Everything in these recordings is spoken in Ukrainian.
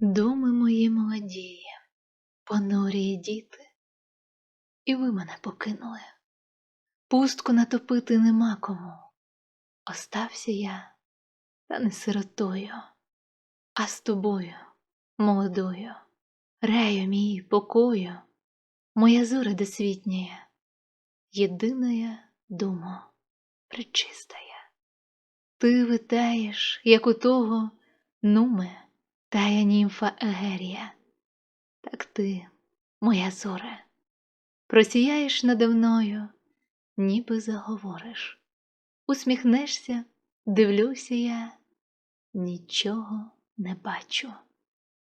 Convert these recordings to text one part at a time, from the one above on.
Думи мої молодії, понурі діти, і ви мене покинули. Пустку натопити нема кому. Остався я, та не сиротою, а з тобою, молодою, рею мій покою, моя зоря досвітняя, єдиная дума пречистая. Ти витаєш, як у того нуме, тая німфа Егерія. Так ти, моя зоре, просіяєш надо мною, ніби заговориш. Усміхнешся, дивлюся я, нічого не бачу.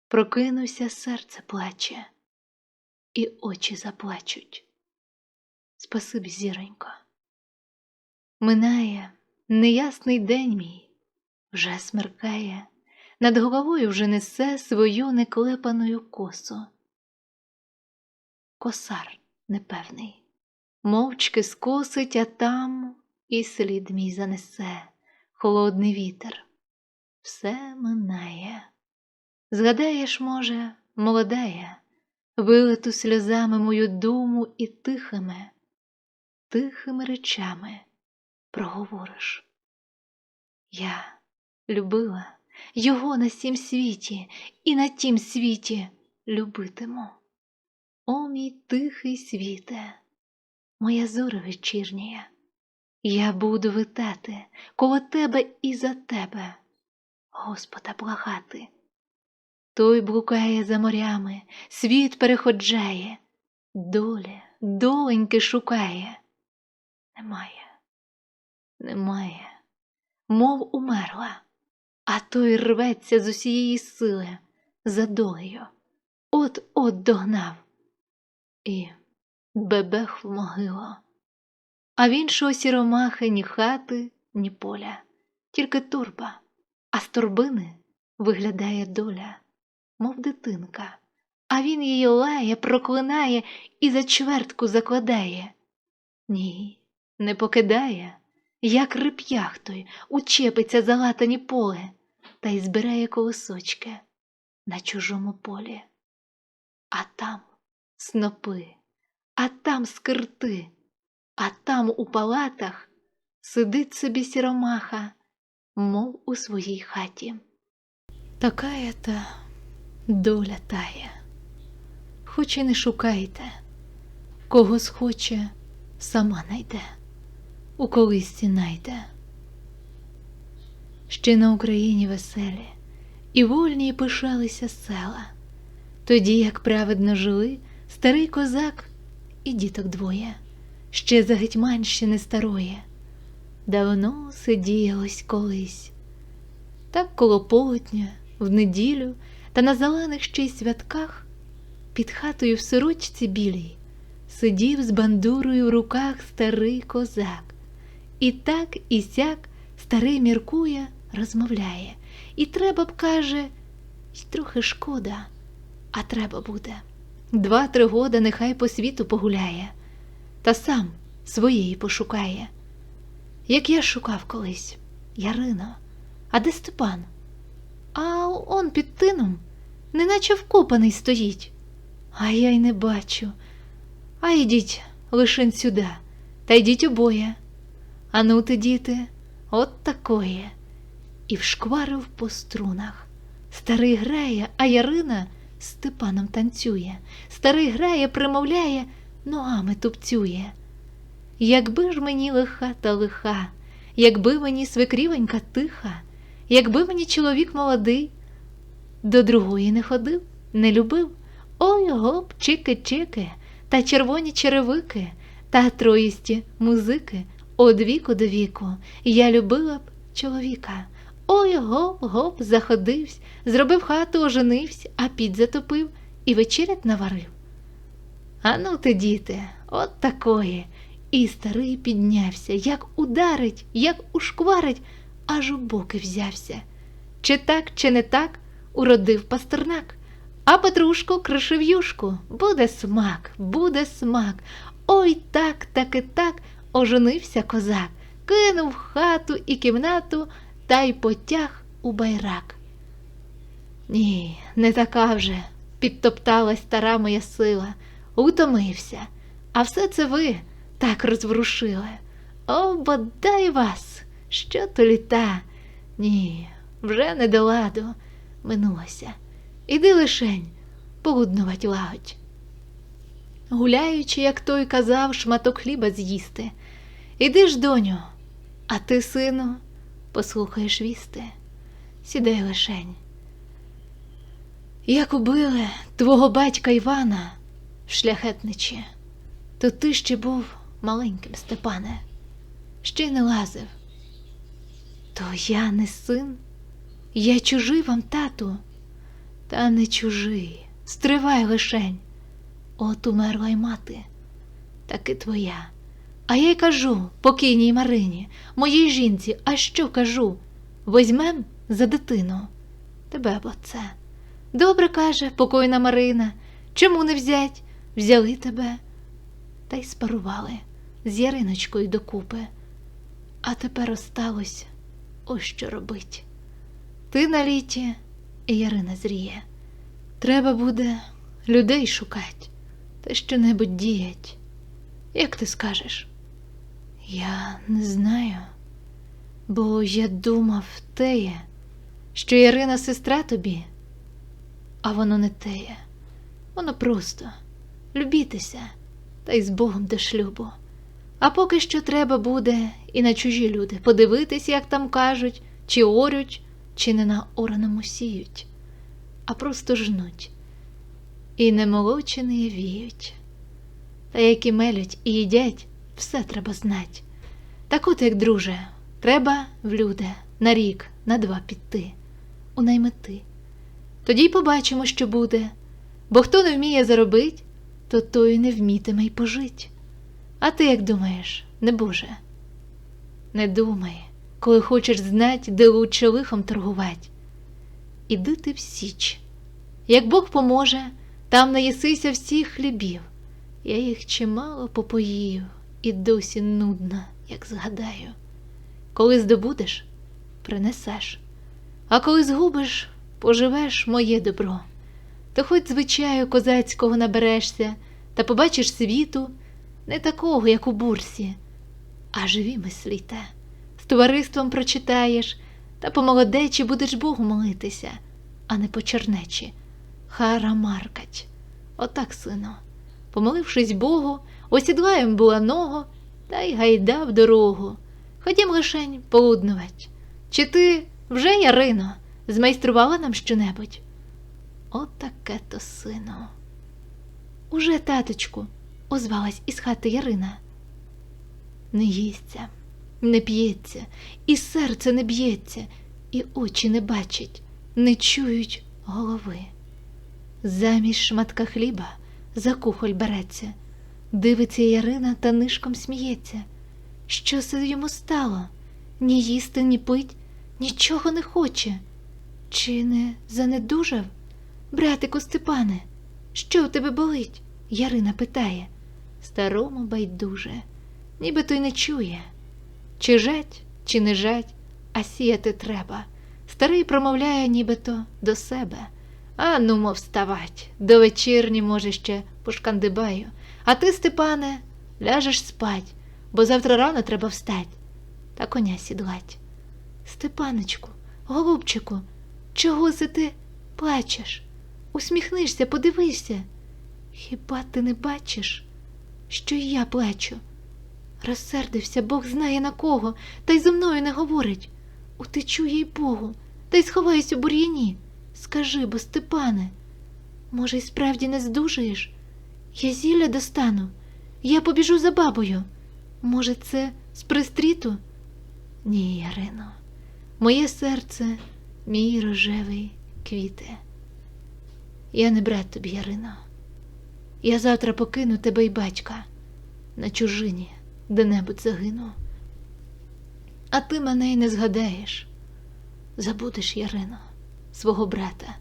Прокинуся, серце плаче, і очі заплачуть. Спасибі, зіронько. Минає неясний день мій, вже смеркає, над головою вже несе свою неклепаною косу. Косар непевний, мовчки скосить, а там і слід мій занесе холодний вітер. Все минає. Згадаєш, може, молодая, вилиту сльозами мою думу і тихими, тихими речами проговориш. Я любила його на сім світі і на тім світі любитиму. О, мій тихий світе, моя зоря вечірня, я буду витати коло тебе і за тебе, Господа благати. Той блукає за морями, світ переходжає, доля, доленьки шукає. Немає, немає, мов умерла, а той рветься з усієї сили за долею, от-от догнав. І бебех в могилу. А в іншого сіромахи ні хати, ні поля, тільки турба, а з торбини виглядає доля, мов дитинка, а він її лає, проклинає і за чвертку закладає. Ні, не покидає, як рип'ях той учепиться за латані поле та й збирає колосочки на чужому полі. А там снопи, а там скирти, а там у палатах сидить собі сіромаха, мов у своїй хаті. Такая та доля тая. Хоч і не шукайте, кого схоче, сама найде, у колисці найде. Ще на Україні веселі, і вольні й пишалися села, тоді, як праведно жили старий козак і діток двоє, ще за Гетьманщини старої, давно сиділось колись. Так коло полотня, в неділю та на зелених ще й святках, під хатою в сорочці білій, сидів з бандурою в руках старий козак. І так, і сяк старий міркує, розмовляє, і треба б, каже, й трохи шкода, а треба буде. Два-три года нехай по світу погуляє, та сам своєї пошукає. Як я шукав колись, Ярино, а де Степан? А он під тином, неначе вкопаний стоїть. А я й не бачу. А йдіть лишень сюди, та йдіть обоє. А ну ти, діти, от такої. І вшкварив по струнах. Старий грає, а Ярина Степаном танцює. Старий грає, примовляє, ногами тупцює. Якби ж мені лиха та лиха, якби мені свекрівонька тиха, якби мені чоловік молодий, до другої не ходив, не любив. Ой гоп, чики-чики, та червоні черевики, та троїсті музики, од віку до віку, я любила б чоловіка. Ой гоп, гоп, заходивсь, зробив хату, оженивсь, а під затопив і вечерять наварив. Ану ти, діти, от такої. І старий піднявся, як ударить, як ушкварить, аж у боки взявся. Чи так, чи не так, уродив пастернак. А Петрушку кришив юшку. Буде смак, буде смак. Ой так, так і так оженився козак, кинув хату і кімнату та й потяг у байрак. Ні, не така вже. Підтопталась стара моя сила, утомився, а все це ви так розворушили. О, бодай вас, що то літа. Ні, вже не до ладу минулося. Іди лишень, полуднувать лагодь. Гуляючи, як той казав, шматок хліба з'їсти. Іди ж, доню, а ти, сину, послухаєш вісти, сідай лишень. Як убили твого батька Івана в шляхетничі, то ти ще був маленьким Степане, ще й не лазив. То я не син, я чужий вам, тату, та не чужий, стривай лишень. От умерла й мати, таки твоя. А я й кажу покійній Марині, моїй жінці, а що кажу? Возьмем за дитину тебе б оце. Добре каже покойна Марина, чому не взять? Взяли тебе та й спарували з Яриночкою докупи. А тепер осталось ось що робить. Ти на літі, і Ярина зріє. Треба буде людей шукать та що-небудь діять. Як ти скажеш? Я не знаю, бо я думав теє, що Ярина сестра тобі, а воно не теє. Воно просто любітися та й з Богом до шлюбу. А поки що треба буде і на чужі люди подивитись, як там кажуть, чи орють, чи не на ораному сіють, а просто жнуть. І немолочені віють. Та які мелють і їдять, все треба знать. Так от, як, друже, треба в люди на рік, на два піти, у наймети. Тоді й побачимо, що буде, бо хто не вміє заробить, то той не вмітиме й пожить. А ти як думаєш, не Боже? Не думай, коли хочеш знать, де лучше лихом торгувать. Іди ти в січ. Як Бог поможе, там наїсися всіх хлібів. Я їх чимало попоїв і досі нудно, як згадаю. Коли здобудеш, принесеш, а коли згубиш, поживеш моє добро. То хоч звичаю козацького наберешся та побачиш світу, не такого, як у бурсі, а живі мисліте, з товариством прочитаєш та по молодечі будеш Богу молитися, а не по чернечі. Харамаркать. Отак, сино. Помолившись Богу, осідлаєм буланого та й гайда в дорогу. Ходім лишень полуднувать. Чи ти вже, Ярино, змайструвала нам щонебудь? Отаке то, сино. Уже, таточку, озвалась із хати Ярина. Не їсться, не п'ється, і серце не б'ється, і очі не бачать, не чують голови. Замість шматка хліба за кухоль береться, дивиться Ярина та нишком сміється. Що це йому стало? Ні їсти, ні пить, нічого не хоче. Чи не занедужав? Братику Степане, що у тебе болить? Ярина питає. Старому байдуже, ніби той не чує. Чи жать, чи не жать, а сіяти треба. Старий промовляє нібито до себе. А ну, мов вставать, до вечірні, може, ще пошкандибаю. А ти, Степане, ляжеш спать, бо завтра рано треба встать та коня сідлать. Степанечку, голубчику, чого це ти плачеш? Усміхнишся, подивися. Хіба ти не бачиш, що і я плачу? Розсердився, Бог знає на кого, та й зо мною не говорить. Утечу їй Богу, та й сховаюсь у бур'яні. Скажи бо, Степане, може, й справді не здужаєш? Я зілля достану, я побіжу за бабою. Може, це з пристріту? Ні, Ярино, моє серце, мій рожевий квіте. Я не брат тобі, Ярино. Я завтра покину тебе й батька на чужині, де-небудь загину. А ти мене й не згадаєш. Забудеш, Ярино, свого брата.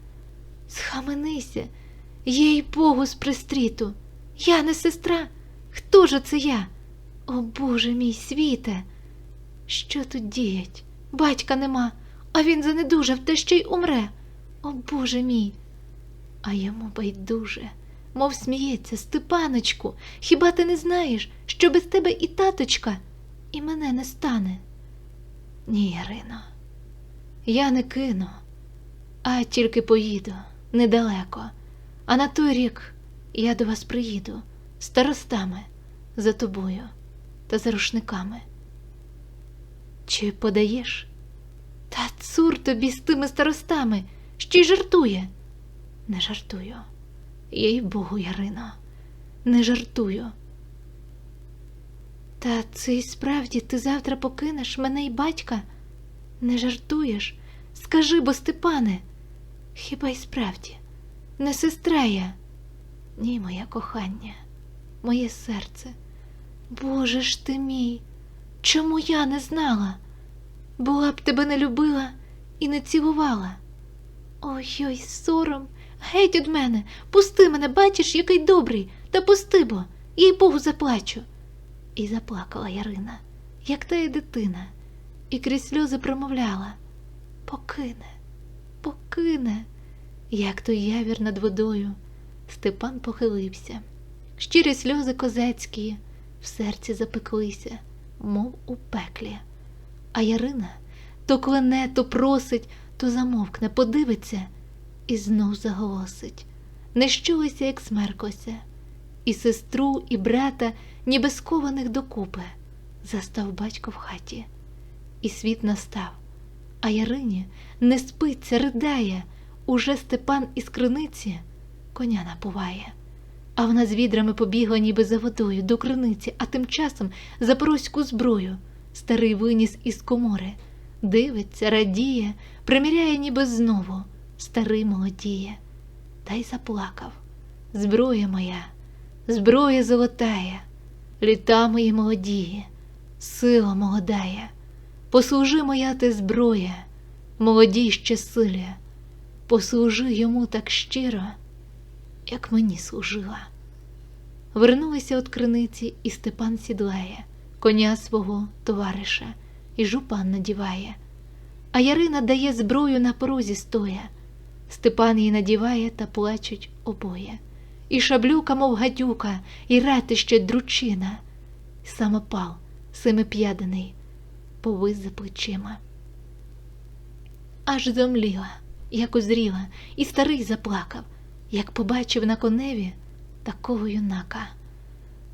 Схаменися, їй Богу з пристріту. Я не сестра. Хто ж це я? О Боже мій світе! Що тут діять? Батька нема, а він занедужав та ще й умре. О Боже мій. А йому байдуже, мов сміється, Степаночку, хіба ти не знаєш, що без тебе і таточка, і мене не стане? Ні, Ярино, я не кину, а тільки поїду недалеко, а на той рік я до вас приїду старостами за тобою та за рушниками. Чи подаєш? Та цур тобі з тими старостами, що й жартує. Не жартую, їй Богу, Ярино, не жартую. Та це й справді ти завтра покинеш мене й батька? Не жартуєш? Скажи, бо, Степане, хіба й справді, не сестра я? Ні, моє кохання, моє серце. Боже ж ти мій, чому я не знала? Була б тебе не любила і не цілувала. Ой ой, сором, геть від мене, пусти мене, бачиш, який добрий, та пусти бо, їй Богу заплачу. І заплакала Ярина, як та й дитина, і крізь сльози промовляла покине, покине, як той явір над водою. Степан похилився. Щирі сльози козацькі в серці запеклися, мов у пеклі. А Ярина то клене, то просить, то замовкне, подивиться і знов заголосить. Не щулися, як смеркося, і сестру, і брата, ніби скованих докупи, застав батько в хаті, і світ настав, а Ярині не спиться, ридає, уже Степан із криниці коня напуває. А вона з відрами побігла, ніби за водою, до криниці, а тим часом запорозьку зброю. Старий виніс із комори, дивиться, радіє, приміряє, ніби знову, старий молодіє, та й заплакав. Зброя моя, зброя золотая, літа мої молодіє, сила молодая, послужи моя ти зброя, молодій ще силі, послужи йому так щиро, як мені служила. Вернулися от криниці, і Степан сідлає коня свого товариша і жупан надіває, а Ярина дає зброю на порозі стоя. Степан її надіває та плачуть обоє. І шаблюка, мов гадюка, і ратище дручина, самопал семип'ядений повис за плечима. Аж зомліла, як узріла, і старий заплакав, як побачив на коневі такого юнака.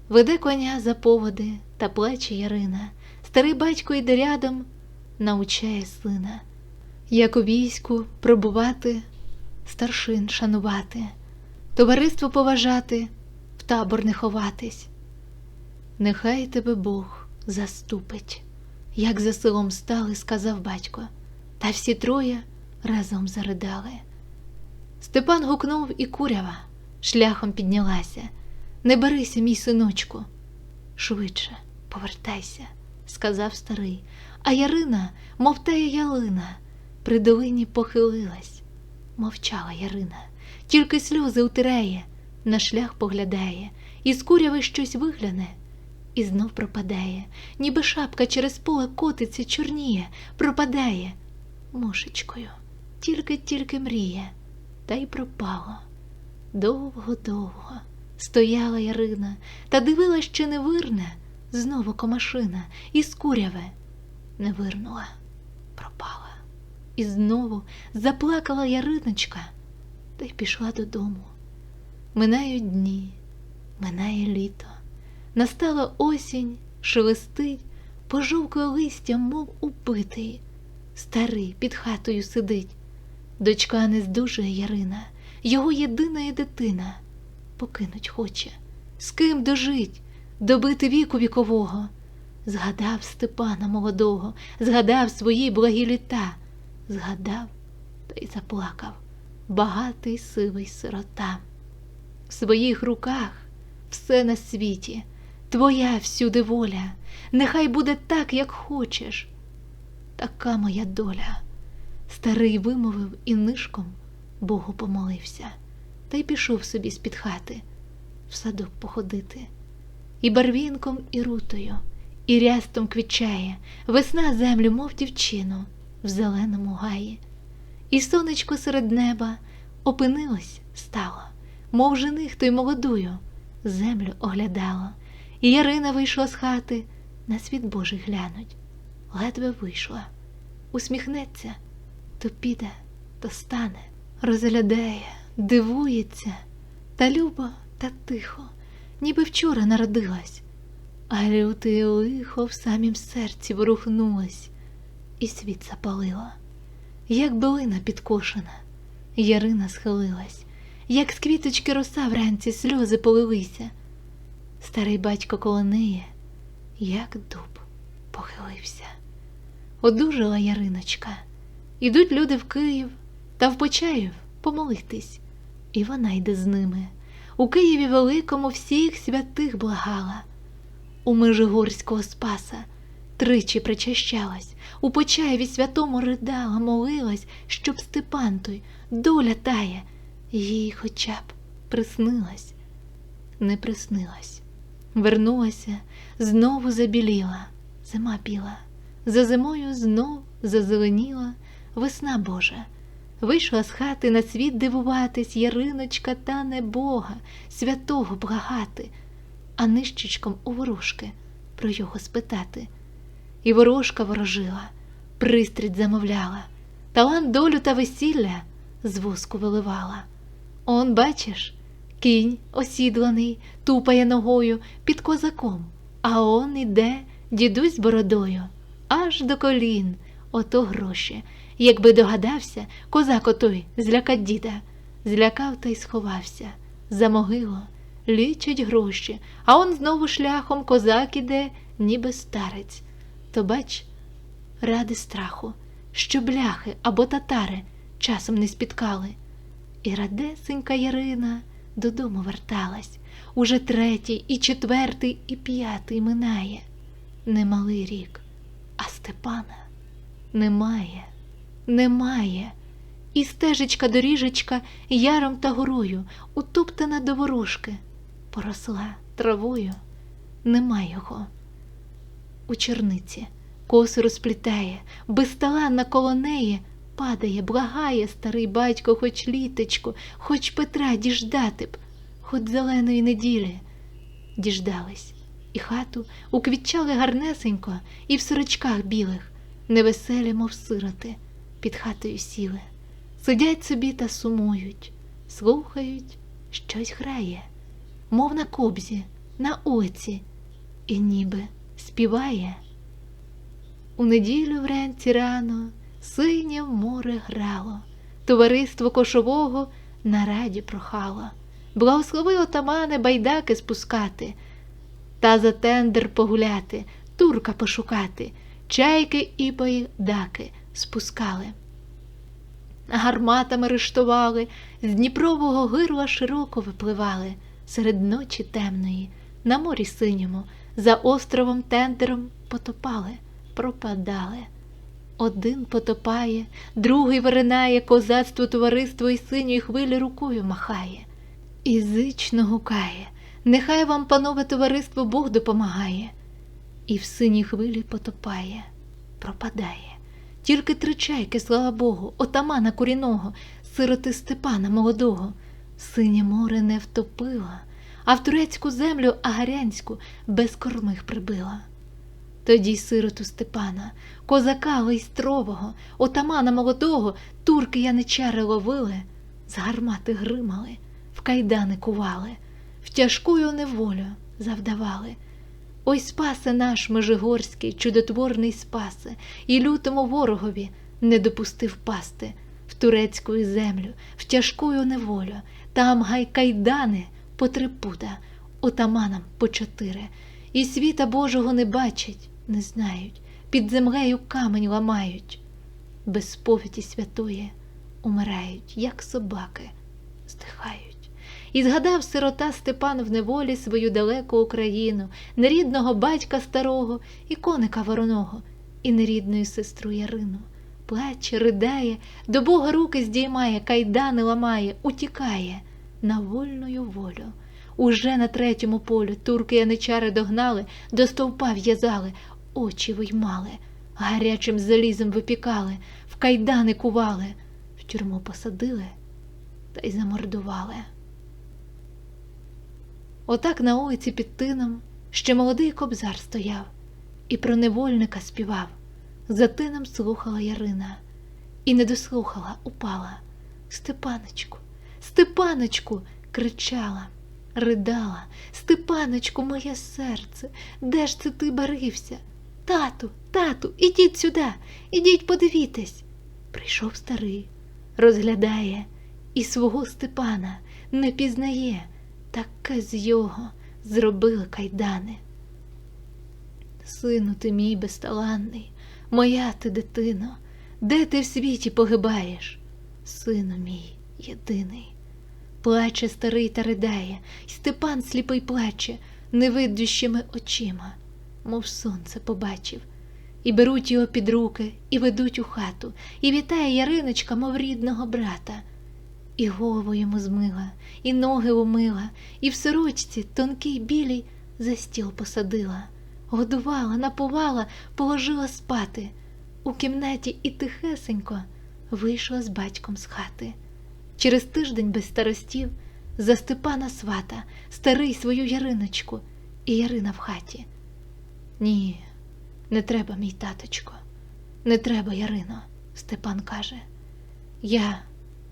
Веде коня за поводи та плаче Ярина. Старий батько йде рядом, научає сина, як у війську пробувати, старшин шанувати, товариство поважати, в табор не ховатись. Нехай тебе Бог заступить, як за селом стали, сказав батько, та всі троє разом заридали. Степан гукнув і курява шляхом піднялася. Не берися, мій синочку, швидше повертайся, сказав старий, а Ярина, мов тая ялина, при долині похилилась. Мовчала Ярина, тільки сльози утирає, на шлях поглядає, і з куряви щось вигляне, і знов пропадає, ніби шапка через поле котиться, чорніє, пропадає. Мушечкою, тільки-тільки мріє, та й пропало. Довго-довго стояла Ярина та дивилась, чи не вирне знову комашина із куряве не вирнула, пропала. І знову заплакала Яриночка та й пішла додому. Минають дні, минає літо, настала осінь, шелестить, пожовкле листя, мов убитий, старий під хатою сидить. Дочка не здужує Ярина, його єдина дитина покинуть хоче, з ким дожить, добити віку вікового. Згадав Степана молодого, згадав свої благі літа, згадав та й заплакав багатий сивий сирота. В своїх руках все на світі, твоя всюди воля, нехай буде так, як хочеш. Така моя доля. Старий вимовив і нишком Богу помолився. Та й пішов собі з-під хати в садок походити. І барвінком, і рутою, і рястом квічає весна землю, мов дівчину, в зеленому гаї. і сонечко серед неба опинилось стало, мов жених той молодую, землю оглядало, і Ярина вийшла з хати, на світ Божий глянуть, ледве вийшла, усміхнеться, то піде, то стане, розглядає, дивується, та любо та тихо, ніби вчора народилась, а люте лихо в самім серці ворухнулась, і світ запалила, як билина підкошена, Ярина схилилась, як з квіточки роса вранці сльози полилися. Старий батько коло неї, як дуб, похилився. Одужала Яриночка. Ідуть люди в Київ та в Почаїв помолитись, і вона йде з ними. У Києві Великому всіх святих благала, у Межигорського Спаса тричі причащалась, у Почаєві святому ридала, молилась, щоб Степан той, доля тая, їй хоча б приснилась, не приснилась. Вернулася, знову забіліла, зима біла, за зимою знов зазеленіла весна Божа. Вийшла з хати на світ дивуватись, Яриночка та не Бога, святого благати, а нищечком у ворожки про його спитати. І ворожка ворожила, пристрість замовляла, талант долю та весілля з воску виливала. Он, бачиш, кінь осідланий, тупає ногою під козаком, а он іде дідусь бородою, аж до колін, ото гроші. Якби догадався, козак отой злякать діда, злякав та й сховався. За могилу лічать гроші, а он знову шляхом козак іде, ніби старець. То бач, ради страху, що бляхи або татари часом не спіткали. І радесенька Ярина додому верталась уже третій, і четвертий, і п'ятий минає. Немалий рік, а Степана немає, немає. І стежечка доріжечка яром та горою, утоптана до ворожки, поросла травою, нема його. У черниці косу розплітає, безталанна коло неї падає, благає старий батько, хоч літочку, хоч Петра діждати б, хоч зеленої неділі. Діждались, і хату уквітчали гарнесенько, і в сорочках білих, невеселі, мов сироти, під хатою сіли. Сидять собі та сумують, слухають, щось грає, мов на кобзі, на оці, і ніби співає. У неділю вранці рано синє море грало, товариство кошового на раді прохало, благослови отамане байдаки спускати, та за тендер погуляти, турка пошукати, чайки і байдаки спускали. Гарматами рештували, з Дніпрового гирла широко випливали серед ночі темної, на морі синьому, за островом тендером потопали, пропадали. Один потопає, другий виринає, козацтво товариство і синьої хвилі рукою махає. І зично гукає, нехай вам, панове товариство, Бог допомагає. І в синій хвилі потопає, пропадає. Тільки три чайки, слава Богу, отамана куріного, сироти Степана молодого, синє море не втопила, а в турецьку землю агарянську без кормих прибила. Тоді сироту Степана, козака лейстрового, отамана молодого, турки яничари ловили, з гармати гримали, в кайдани кували, в тяжкую неволю завдавали. Ой, спасе наш Межигорський, чудотворний спасе, і лютому ворогові не допустив пасти в турецьку землю, в тяжкую неволю, там гай кайдани по три пуда, отаманам по чотири, і світа Божого не бачать, не знають, під землею камень ламають, без сповіді святої умирають, як собаки, здихають. І згадав сирота Степан в неволі свою далеку Україну, нерідного батька старого, і коника вороного, і нерідную сестру Ярину. Плаче, ридає, до Бога руки здіймає, кайдани ламає, утікає на вольною волю. Уже на третьому полю турки яничари догнали, до стовпа в'язали, очі виймали, гарячим залізом випікали, в кайдани кували, в тюрму посадили та й замордували. Отак на вулиці під тином ще молодий кобзар стояв і про невольника співав. За тином слухала Ярина і не дослухала, упала. Степаночку, Степаночку, кричала, ридала, Степаночку, моє серце, де ж це ти барився? Тату, тату, ідіть сюди, ідіть подивітесь. Прийшов старий, розглядає і свого Степана не пізнає, таке з його зробили кайдани. Сину ти мій безталанний, моя ти дитино, де ти в світі погибаєш? Сину мій єдиний. Плаче старий та ридає, й Степан сліпий плаче невидющими очима, мов сонце побачив, і беруть його під руки, і ведуть у хату, і вітає Яриночка, мов рідного брата. І голову йому змила, і ноги умила, і в сорочці тонкій білій за стіл посадила, годувала, напувала, положила спати. У кімнаті і тихесенько вийшла з батьком з хати. Через тиждень без старостів за Степана свата, старий свою Яриночку, і Ярина в хаті. Ні, не треба, мій таточко, не треба, Ярино, Степан каже. Я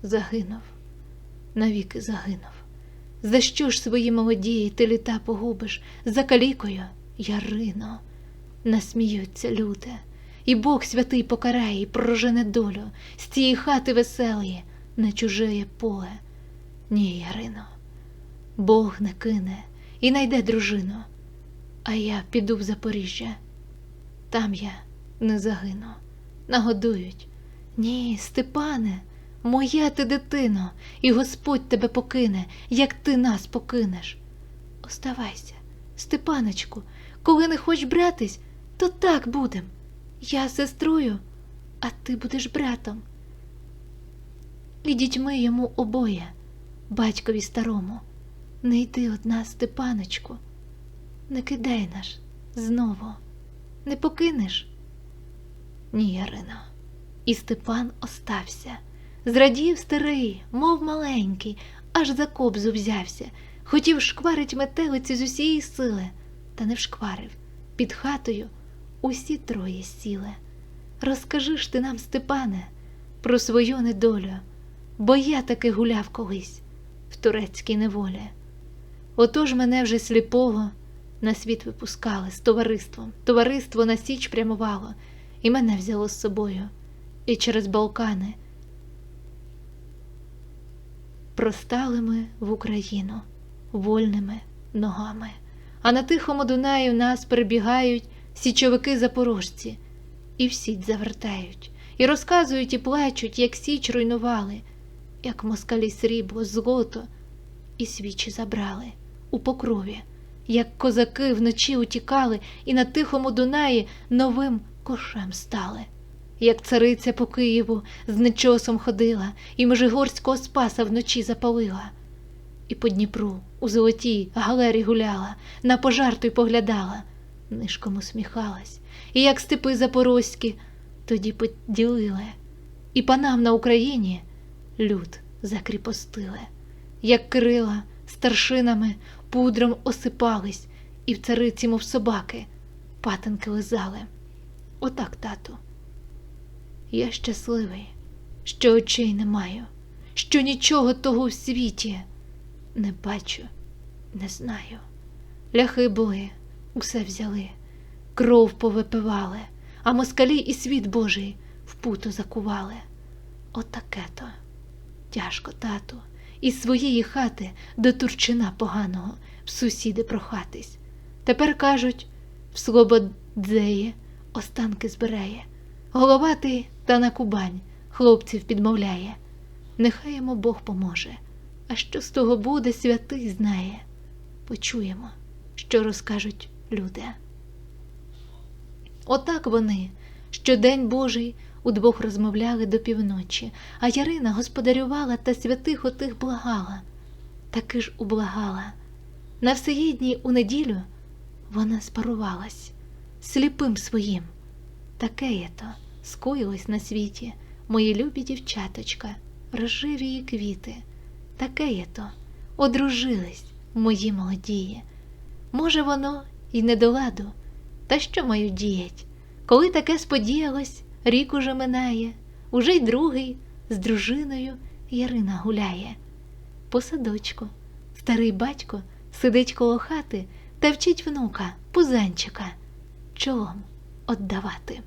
загинув, навіки загинув. За що ж свої молодії ти літа погубиш за калікою, Ярино? Насміються люди, і Бог святий покарає і прожене долю з цієї хати веселої на чужеє поле. Ні, Ярино, Бог не кине і найде дружину, а я піду в Запоріжжя. Там я не загину, нагодують. Ні, Степане, моя ти дитино, і Господь тебе покине, як ти нас покинеш. Оставайся, Степаночку, коли не хоч братись, то так будем. Я сестрою, а ти будеш братом. І дітьми йому обоє, батькові старому. Не йди од нас, Степаночку, не кидай наш знову, не покинеш. Ні, Ярина. І Степан остався. Зрадів старий, мов маленький, аж за кобзу взявся, хотів шкварить метелиці з усієї сили, та не вшкварив. Під хатою усі троє сіли. Розкажи ж ти нам, Степане, про свою недолю, бо я таки гуляв колись в турецькій неволі. Отож мене вже сліпого на світ випускали з товариством. Товариство на січ прямувало, і мене взяло з собою. І через Балкани простали ми в Україну вольними ногами. А на тихому Дунаю нас перебігають січовики запорожці, і в завертають, і розказують, і плачуть, як січ руйнували, як москалі срібло, злото, і свічі забрали у покрові, як козаки вночі утікали і на тихому Дунаї новим кошем стали. Як цариця по Києву з нечосом ходила, і Межигорського спаса вночі запалила, і по Дніпру у золотій галері гуляла, на пожар той поглядала, нишком усміхалась, і як степи запорозькі тоді поділили, і панам на Україні люд закріпостили, як крила старшинами пудром осипались, і в цариці, мов собаки, патинки лизали. Отак, тату. Я щасливий, що очей не маю, що нічого того в світі не бачу, не знаю. Ляхи були, усе взяли, кров повипивали, а москалі і світ Божий в путу закували. Отаке то тяжко, тату, із своєї хати до Турчина поганого в сусіди прохатись. Тепер кажуть, в Слободзеї останки збирає. Головатий та на Кубань хлопців підмовляє. Нехай йому Бог поможе, а що з того буде, святий знає. Почуємо, що розкажуть люди. Отак вони, що день Божий удвох розмовляли до півночі, а Ярина господарювала та святих отих благала, таки ж ублагала. На всеєдній у неділю вона спарувалась сліпим своїм. Таке то скоїлось на світі, мої любі дівчаточка рожевії квіти. Таке то, одружились мої молодії. Може, воно й не до ладу, та що маю діять? Коли таке сподіялось, рік уже минає, уже й другий з дружиною Ярина гуляє. По садочку старий батько сидить коло хати та вчить внука, пузанчика, чолом отдавати.